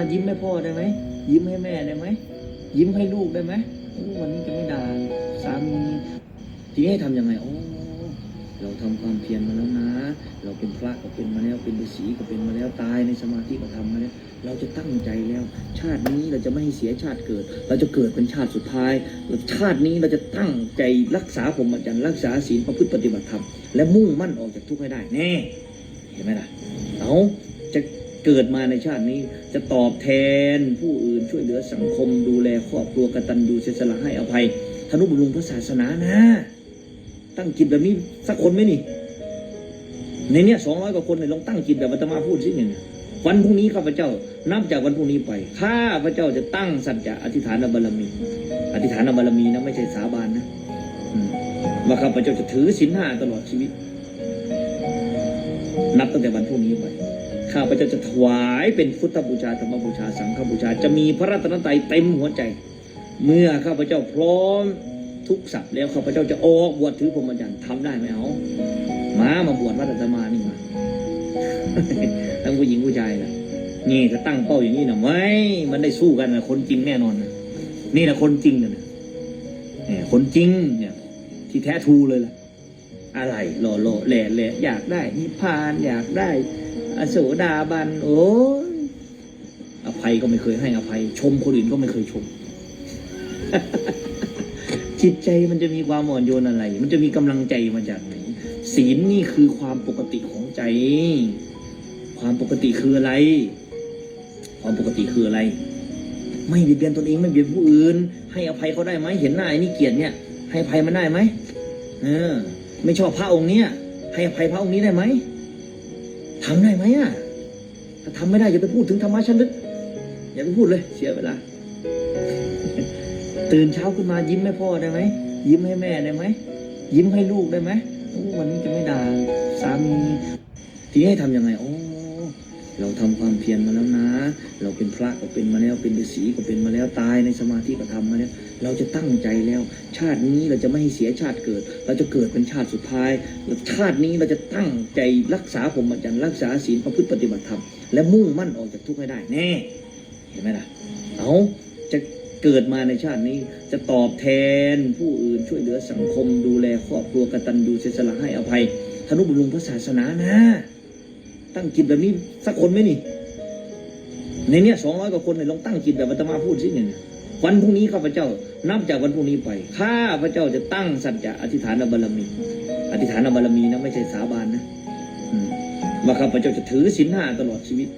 ายิ้มให้พ่อได้ไหม ยิ้มให้แม่ได้ไหม ยิ้มให้ลูกได้ไหมวันนี้จะไม่ด่าสามีทีนี้ให้ทำยังไงโอ้เราทำความเพียรมาแล้วนะ เราเป็นพระก็เป็นมาแล้ว เป็นฤาษีก็เป็นมาแล้ว ตายในสมาธิก็ทำมาแล้ว เราจะตั้งใจแล้ว ชาตินี้เราจะไม่ให้เสียชาติเกิด เราจะเกิดเป็นชาติสุดท้าย ชาตินี้เราจะตั้งใจรักษาผมอาจารย์รักษาศีลประพฤติปฏิบัติธรรม และมุ่งมั่นออกจากทุกข์ให้ได้ แน่ เห็นไหมล่ะ เอาจะ เกิดมาในชาตินี้ จะตอบแทนผู้อื่นช่วยเหลือสังคมดูแลครอบครัวกตัญญูเสียสละให้อภัยทนุบำรุงพระศาสนานะ ตั้งจิตแบบนี้สักคนไหมนี่ ในเนี้ยสองร้อยกว่าคนเนี่ยลองตั้งจิตแบบอาตมาพูดสิหนึ่งวันพรุ่งนี้ข้าพเจ้านับจากวันพรุ่งนี้ไปข้าพเจ้าจะตั้งสัจจะอธิษฐานบารมี อธิษฐานบารมีนะไม่ใช่สาบานนะว่าข้าพเจ้าจะถือศีลห้าตลอดชีวิต นับตั้งแต่วันพรุ่งนี้ไป ข้าพเจ้าจะถวายเป็นพุทธบูชาธรรมบูชาสังฆบูชาจะมีพระรัตนตรัยเต็มหัวใจ เมื่อข้าพเจ้าพร้อมทุกสัพแล้วข้าพเจ้าจะออกบวชถือพรหมจรรย์ทำได้ไหมเอามามาบวชวัดอาตมานี่มาทั้งผู้หญิงผู้ชายนะนี่ถ้าตั้งเป้าอย่างนี้นะไม่มันได้สู้กันนะคนจริงแน่นอนนะนี่นะคนจริงนะเนี่ยคนจริงเนี่ยที่แท้ทูเลยล่ะ อะไรหล่อหล่อแหล่แหล่อยากได้นิพพานอยากได้ อโศดาบัน โอ้ยอภัยก็ไม่เคยให้อภัย ชมคนอื่นก็ไม่เคยชม จิตใจมันจะมีความอ่อนโยนอะไร มันจะมีกำลังใจมาจากไหนศีลนี่คือความปกติของใจ ความปกติคืออะไร ความปกติคืออะไร ไม่เบียดเบียนตนเองไม่เบียดผู้อื่น ให้อภัยเขาได้ไหมเห็นหน้าไอ้นี่เกลียดเนี่ย ให้อภัยมันได้ไหมเออ ไม่ชอบพระองค์เนี้ยให้อภัยพระองค์นี้ได้ไหม ทำได้ไหมอะถ้าทำไม่ได้อย่าไปพูดถึงธรรมะชั้นลึกอย่าไปพูดเลย เสียเวลา ตื่นเช้าขึ้นมายิ้มให้พ่อได้ไหมยิ้มให้แม่ได้ไหมยิ้มให้ลูกได้ไหมโอ้วันนี้จะไม่ด่าสามีทีนี้ให้ทำยังไงโอ้ เราทำความเพียรมาแล้วนะ เราเป็นพระก็เป็นมาแล้วเป็นฤาษีก็เป็นมาแล้วตายในสมาธิก็ทำมาแล้ว เราจะตั้งใจแล้ว ชาตินี้เราจะไม่ให้เสียชาติเกิด เราจะเกิดเป็นชาติสุดท้ายชาตินี้เราจะตั้งใจรักษาผมอาจารย์รักษาศีลประพฤติปฏิบัติธรรมและมุ่งมั่นออกจากทุกข์ให้ได้แน่ เห็นไหมล่ะเอาจะเกิดมาในชาตินี้จะตอบแทนผู้อื่นช่วยเหลือสังคมดูแลครอบครัวกตัญญูเสียสละให้อภัยทนุบำรุงพระศาสนานะ ตั้งจิตแบบนี้สักคนไหมนี่ ในเนี้ยสองร้อยกว่าคนเนี่ยลองตั้งจิตแบบอาตมาพูดสิเนี่ยวันพรุ่งนี้ข้าพเจ้า นับจากวันพรุ่งนี้ไปข้าพเจ้าจะตั้งสัจจะอธิษฐานบารมี อธิษฐานบารมีนะไม่ใช่สาบานนะว่าข้าพเจ้าจะถือศีลห้าตลอดชีวิต